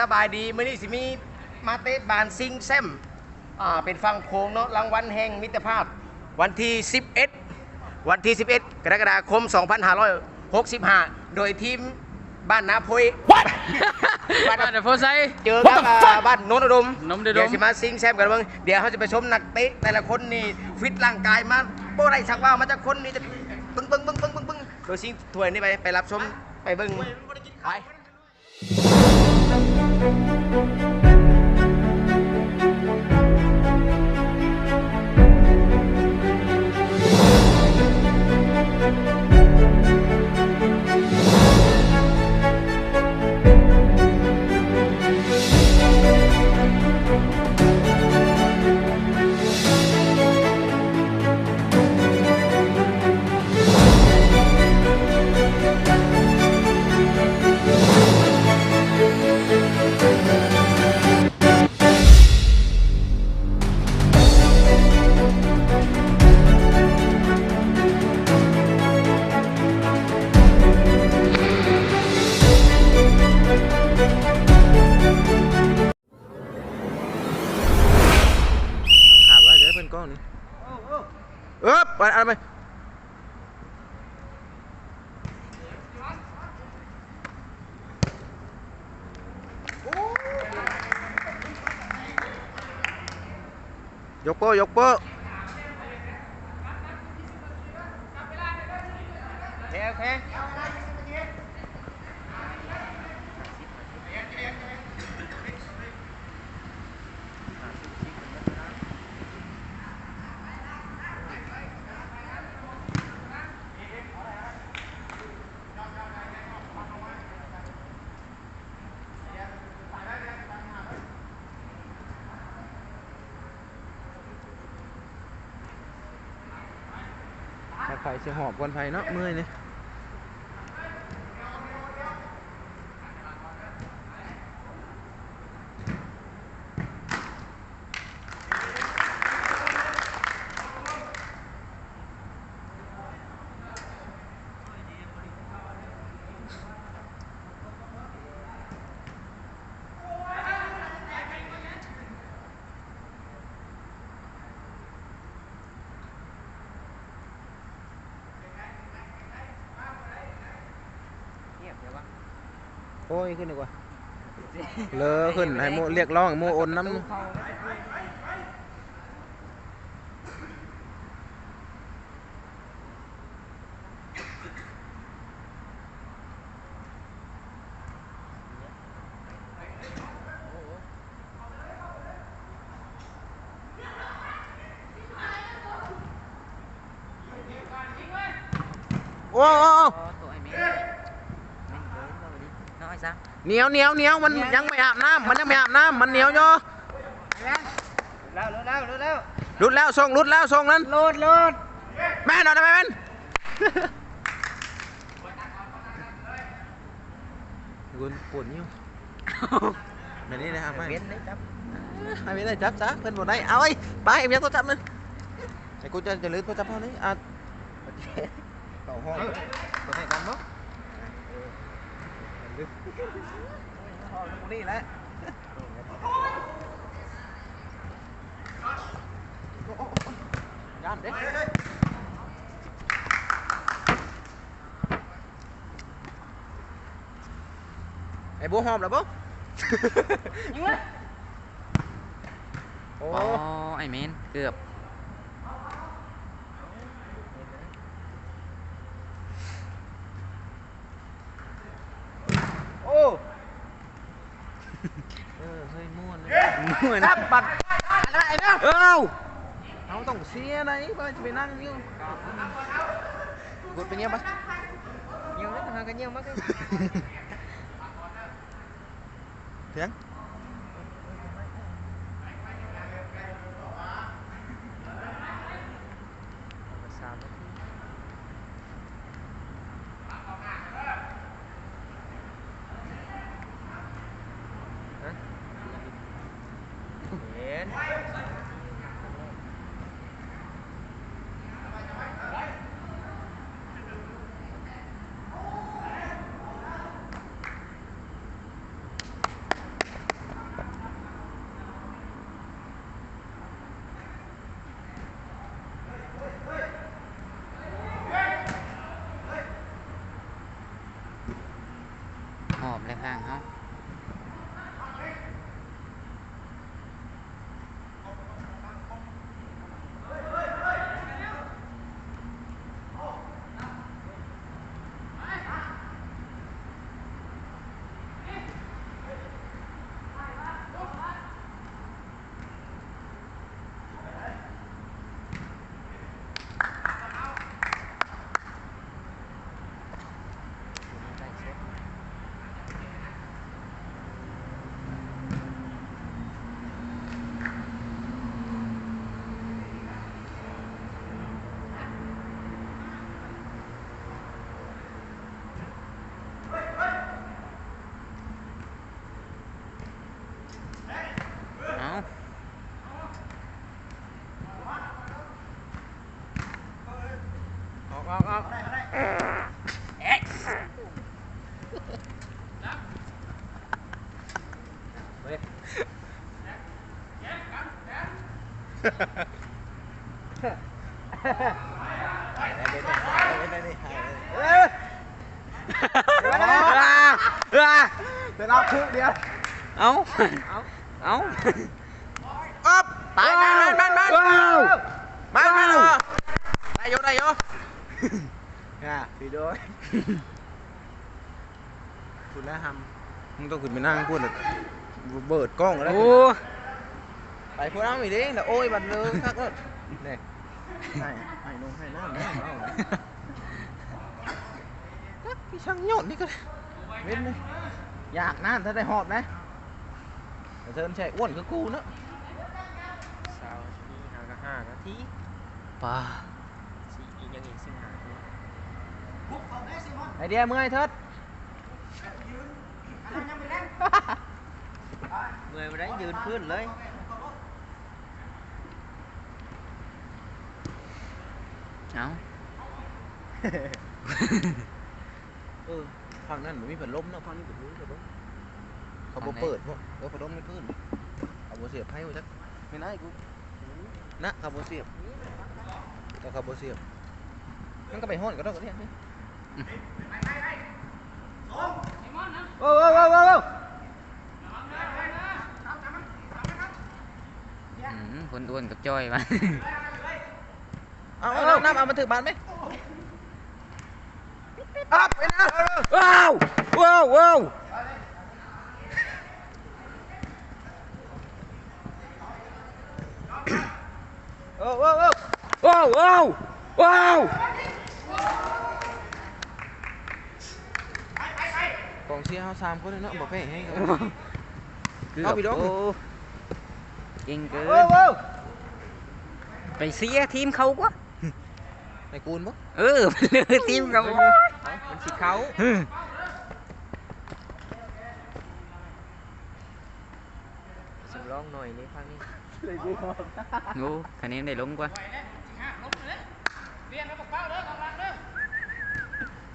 สบายดีมื้อนี้สิมีมาเตะบานซิงแซมอ่าเป็นฟังโค้งเนาะรางวัลแห่งมิตรภาพ วันที่ 11 วันที่ 11 กรกฎาคม 2565 โดยทีมบ้านนาโพยบ้านบ้านเดอะโฟไซเจอกับอ่าบ้านโนนอุดมโนนอุดมเดี๋ยวสิมาซิงแซมกันเบ้างเดี๋ยวเขาจะไปชมนักเตะแต่ละคนนี่ฟิตร่างกายมาโป้ไรสักว่ามาจากคนนี่จะปึ้งปึ้งปึ้งปึ้งปึ้งปึ้งโดยซิงถ้วยนี่ไปไปรับชมไปเบิ้งไปขา จะได้เป็นก้อนนี้เอ๊บอะไรอะไรไปยกโป้ยกโป้ โอเคโอเค ถ้าใครจะหอบกวนไฟเนาะเมื่อยนี่ โอ้ยขึ้นดีกว่าเลอขึ้นให้โมเรียกร้องให้โมโอนน้ำโอ้โอ้โอ้ ตัวไอ้เมย์แม่งเกินเราดิน้อยซะ เหนียวเหนียวเหนียวมันยังไม่อาบน้ำมันยังไม่อาบน้ำมันเหนียวอยู่แล้วแล้วแล้วแล้วรุดแล้วส่งรุดแล้วส่งนั้นโหลดโหลดแม่นเอาได้ไหมแม่นคุณปวดนิ้วแบบนี้นะครับไม่เวียนเลยครับไม่ได้จับซะเพื่อนบอกได้เอาไอ้ไปเอ็มยังต้องจับมันไอ้กูจะจะลืมตัวจับเท่านี้อะเข้าห้องตัวไหนกันมั้ง ห้องนี่แหละย่านเด็กไอ้บัวหอมเหรอบุ๊ยิงเลยโอ้อ๋อไอ้เมน เกือบ โอ้ เออเฮ้ยม่วน เลยม่วนจับบัตรอะไรนะเอ้าเอาต้องเสียไหนเพื่อจะไปนั่งอยู่กดไปเงี้ยปะ nhiều đấy thằng cái nhiều mất cái เถียงเลย man. พูดเลยเบิดกล้องแล้วโอ้ไปพูดน้ำอีกดิเดี๋ยวโอ้ยบันเลิงคักเลยนี่ให้ให้นงให้น้ำนะเอาจักพี่ช่างโยนนี่ก็ได้เว้นเลยอยากนั่นถ้าได้หอบนะแต่เธอใช่อ้วนคือกูเนอะสาวทีห้ากับห้านาทีป่าสี่อีกยังอีกสิบห้าทีไอเดียเมื่อยเถิด เมื่อยมาได้ยืนพื้นเลยเอาเออฝั่งนั้นมันมีพัดลมเนอะฝั่งนี้เป็นมือพัดลมเขาบ่เปิดพวกเออพัดลมไม่ขึ้นเขาบ่เสียบให้กูจักไม่ได้กูนะเขาบ่เสียบแต่เขาบ่เสียบมันก็ไปห้อนก็ได้ก็ได้นี่โอ้โอ้โอ้โอ้โอ้อืมคนอ้วนกับจ้อย มาเอาเอาน้ำน้ำเอามาถือบานไหมอัพ กองเชียร์เขาสามคนเลยเนาะบอกให้ให้เขาเกือเอาบพี่ดอกโอ้เก่งเกิโอ้นโอ้ไปเสียทีมเขากว่าในกูนปะเออไปเลยทีมเขามันสิเขาอืมสำรองหน่อยนี่ฟังนี่โอ้คะแนนได้ลงกว่า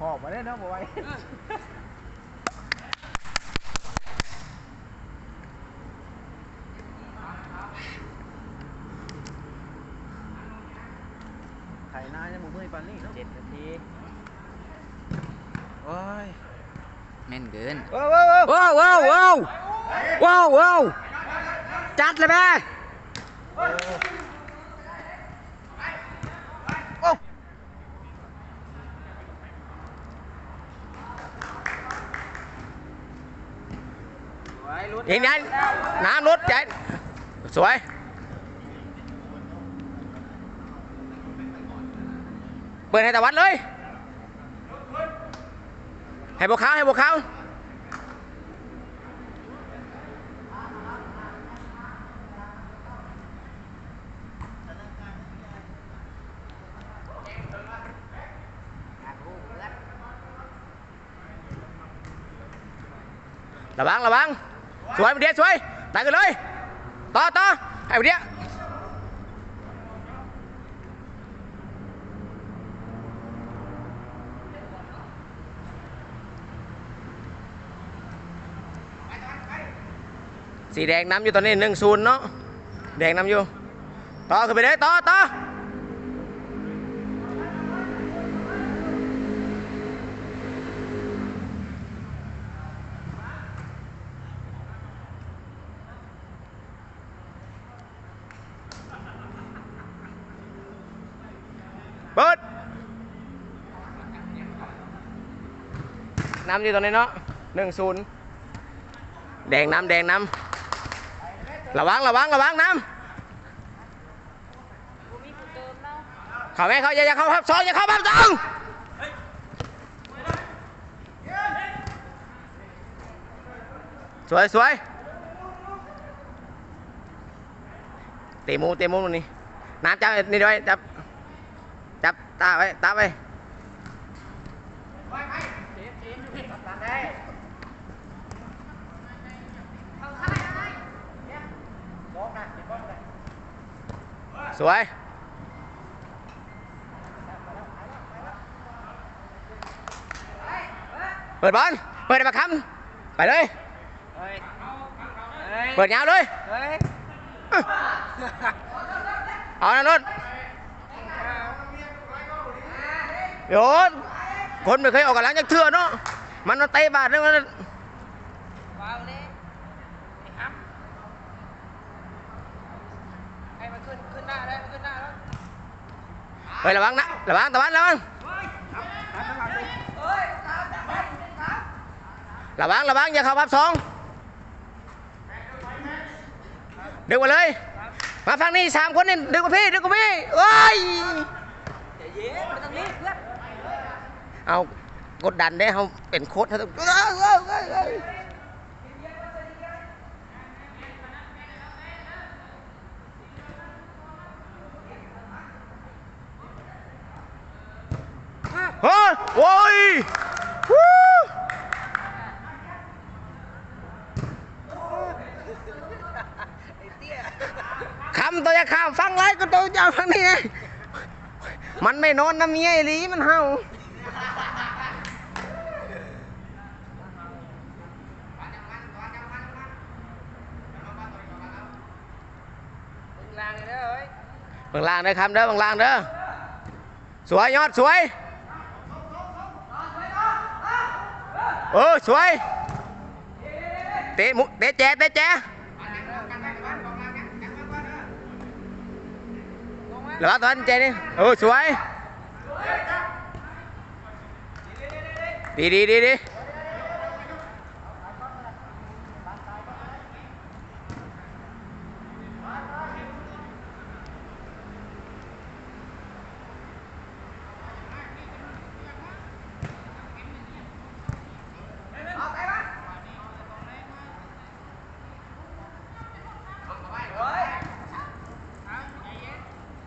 หอบมาได้เนาะบอย ไข่นายังมือมือปันนี่เนาะเจ็ดนาทีโอ้ยแม่นเกินโอ้โอ้โอ้ว้าวว้าวว้าวว้าวว้าวจัดเลยแม่โอ้เห็นยังน้ำรถใจสวย เปิดให้ตะวัดเลย ให้พวกเขาให้พวกเขาระวังระวังสวยเดียวสวยตายกันเลย ต่อต่อให้เดียีแดงน้ำอยู่ตอนนี้หนึ่งศูนย์เนาะแดงน้ำอยู่ต่อขึ้นไปได้ต่อต่อเปิดน้ำอยู่ตอนนี้เนาะหนึ่งศูนย์แดงน้ำแดงน้ำ ระวังระวังระวังน้ำเขาไหมเขาอย่าอย่าเข้าพับสองอย่าเข้าพับสองสวยสวยเตะมูเตะมูตรงนี้น้ำจับนี่ด้วยจับจับตาไว้ตาไว้ สวย เปิดบอล เปิดได้ปะคำไปเลยเฮ้ยเฮ้ยเปิดยาวเลยเฮ้ยเอานะนุ่นโยนคนไม่เคยออกกำลังจากเถื่อเนาะ มันมาเตะบาดเนี่ยมัน ว้าวเลยไอ้ครับไอ้มันขึ้น ขึ้นหน้าแล้วมันขึ้นหน้าแล้วเฮ้ยระวังนะระวังตะวันระวังระ คำตัวจะข้ามฟังไรก็ตัวจะฟังนี่ไงมันไม่นอนนะเมียไอ้ลีมันเห่ามึงล่างเลยเด้อเฮ้ยบางล่างเด้อครับเด้อบางล่างเด้อสวยยอดสวย เออสวยเตะมุเตะแจเตะแจ ลงมา เหลื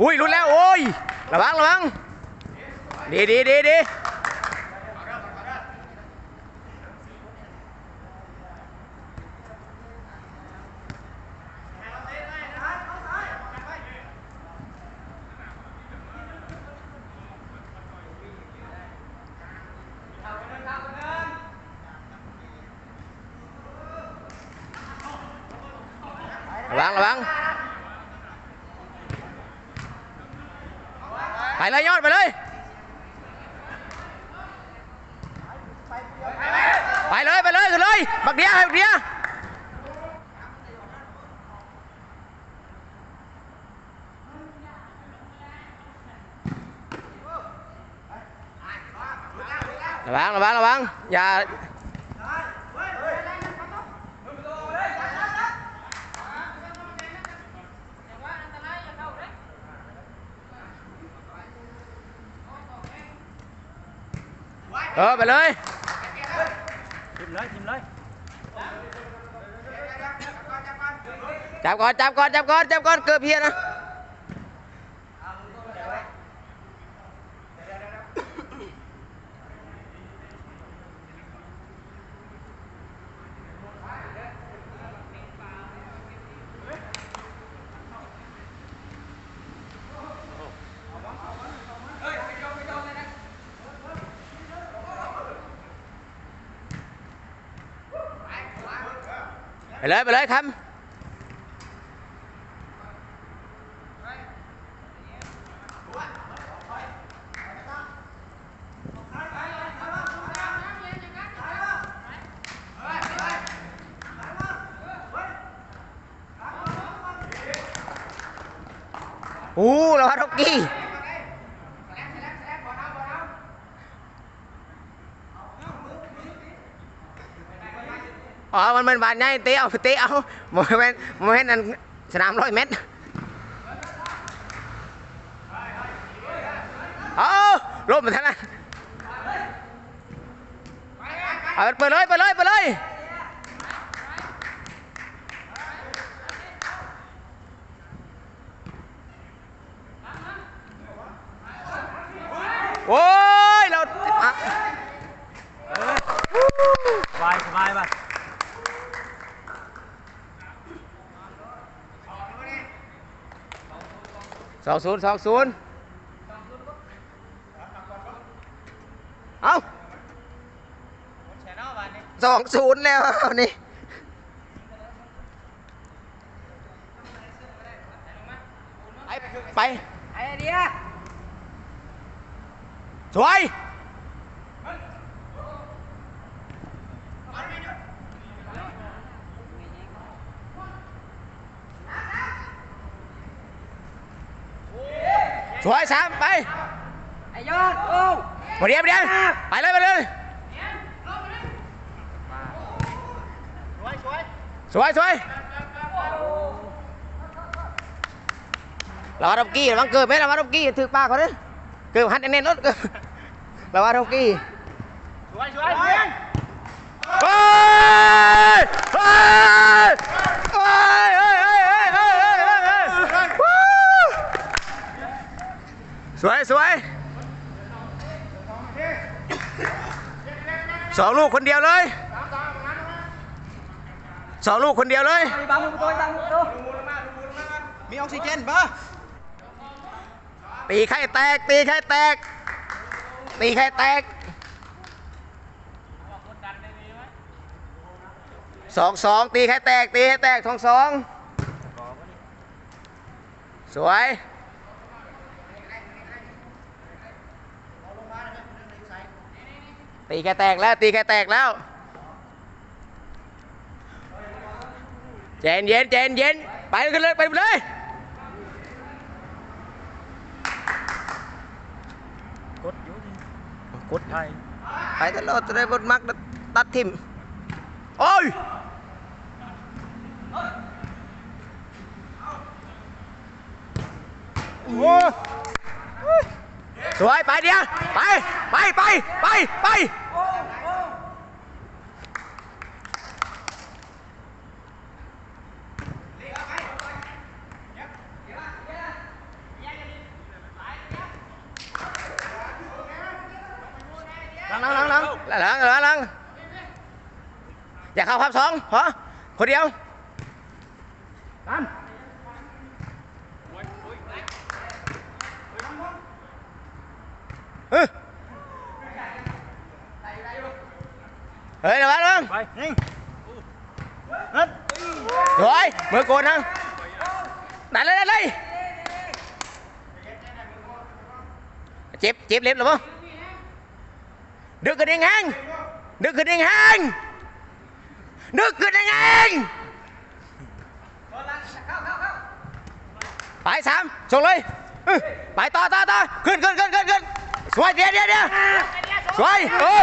อุ้ยรุนแล้วโอ้ยระวังระวังดีดีดีดีระวังระวัง ไปเลยยอดไปเลยไปเลยไปเลยขึ้นเลยบักเดียบักเดียระวังระวังระวั งอย่าเออไปเลยทิมเลยทิมเลยจับก่อนจับก่อนจับก่อนจับก่อนเกือบเพี้ยนนะ ไปเลยไปเลยครับ อู้เราฮัตอกกี้ อ๋อ มันบาดใหญ่เตะเอาเตะเอาโมเมนต์โมเมนต์นั้นสนามร้อยเมตรเอาลบมันทันละเอาเปิดเลยเปิดเลยเปิดเลย sáu xuống sáu xuống không สองศูนย์แล้วนี่ไปไปไอ้เดียสวย สวยสามไปไอยอดโอ้มาเดียวมาเดียวไปเลยไปเลยสวยสวยระวังดอกกี้ระวังเกิดไหมระวังดอกกี้ถือปากเขาดิเกิดหันเน้นๆรถเกิดระวังดอกกี้สวยสวย สองลูกคนเดียวเลยสองลูกคนเดียวเลยมีออกซิเจนปะตีไข่แตก ตีไข่แตก ตีไข่แตกสองสองตีไข่แตก ตีไข่แตกสองสองสวย ตีไข่แตกแล้ว ตีไข่แตกแล้ว เจนเย็นเจนเย็นไปกันเลย ไปเลยกดอยู่กดไทยไปตลอดจะได้บนมักตัดทิมโอ้ยสวยไปเดียวไป ไป ไป ไป ไปหลังหลัง หลังหลังหลังหลังหลังหลังอย่าเข้าพับสองเหรอคนเดียวตามเฮ้ยเฮ้ยเดี๋ยวมาลงไปยิงสวยมือโกนนะดันเลยดันเลยเจ็บเจ็บเล็บหรือเปล่า ดึกขึ้นเองแหงดึกขึ้นเองแหงดึกขึ้นเองแหงไปสามส่งเลยไปต่อต่อต่อขึ้นขึ้นขึ้นขึ้นขึ้นสวยเดี๋ยวเดี๋ยวเดี๋ยวสวยเออ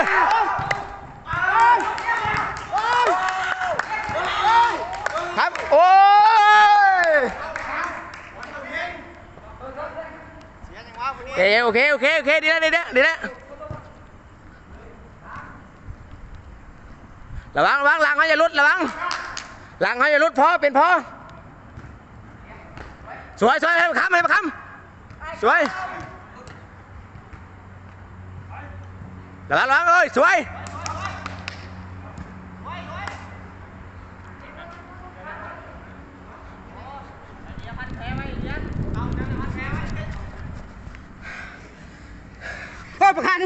ครับโอ้ยเอ้ยโอเคโอเคโอเคดีแล้วดีแล้วดีแล้ว ระวังระวังหลังเขาจะลุดระวังหลังเขาจะลุดพอเป็นพอสวยสวยให้มาคำให้มาคำสวยระวังระวังเอ้ยสวยโอ้ยประคัน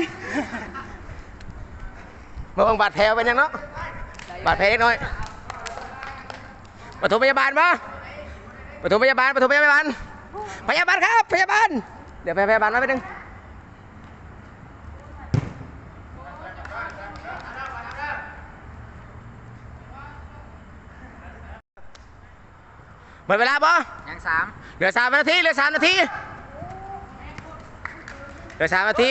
มาบังบาดแผลเป็นยังเนาะ บาดแผลเล็กน้อยปฐมพยาบาลปะปฐมพยาบาลปฐมพยาบาล พยาบาลครับ พยาบาล เดี๋ยวไปพยาบาลมาไปหนึ่งหมดเวลาปะยังสามเหลือสามนาที เหลือสามนาที เหลือสามนาที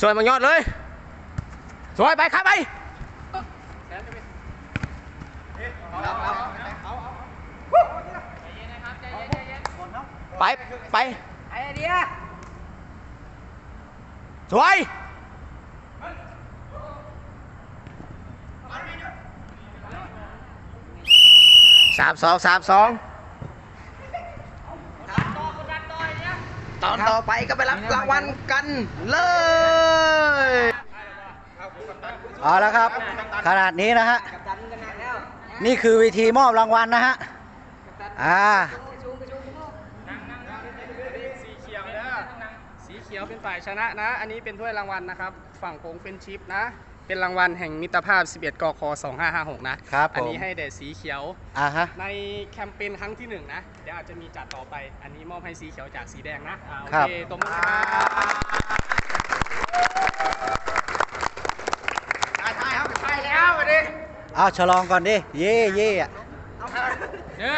ส่วนมังยอดเลย สวยไปครับไปไปไปไอเดียสวยสามสองสามสองตอนต่อไปก็ไปรับรางวัลกันเลย เอาละครับ ขนาดนี้นะฮะกับตันกันหนักแล้วนี่คือวิธีมอบรางวัลนะฮะ อ่าชูไปชูไปชูสีเขียวนะสีเขียวเป็นฝ่ายชนะนะ อันนี้เป็นถ้วยรางวัลนะครับ ฝั่งโค้งเป็นชิปนะ เป็นรางวัลแห่งมิตรภาพ 11 กค 2556 นะ ครับผม อันี้ให้แด่สีเขียว อ่าฮะ ในแคมเปญครั้งที่1นะ เดี๋ยวอาจจะมีจัดต่อไป อันนี้มอบให้สีเขียวจากสีแดงนะอ่าโอครับเคตบมือครับ ตายตายครับตายแล้วไปดิ เอาฉลองก่อนดิ เย่เย่อะ เย้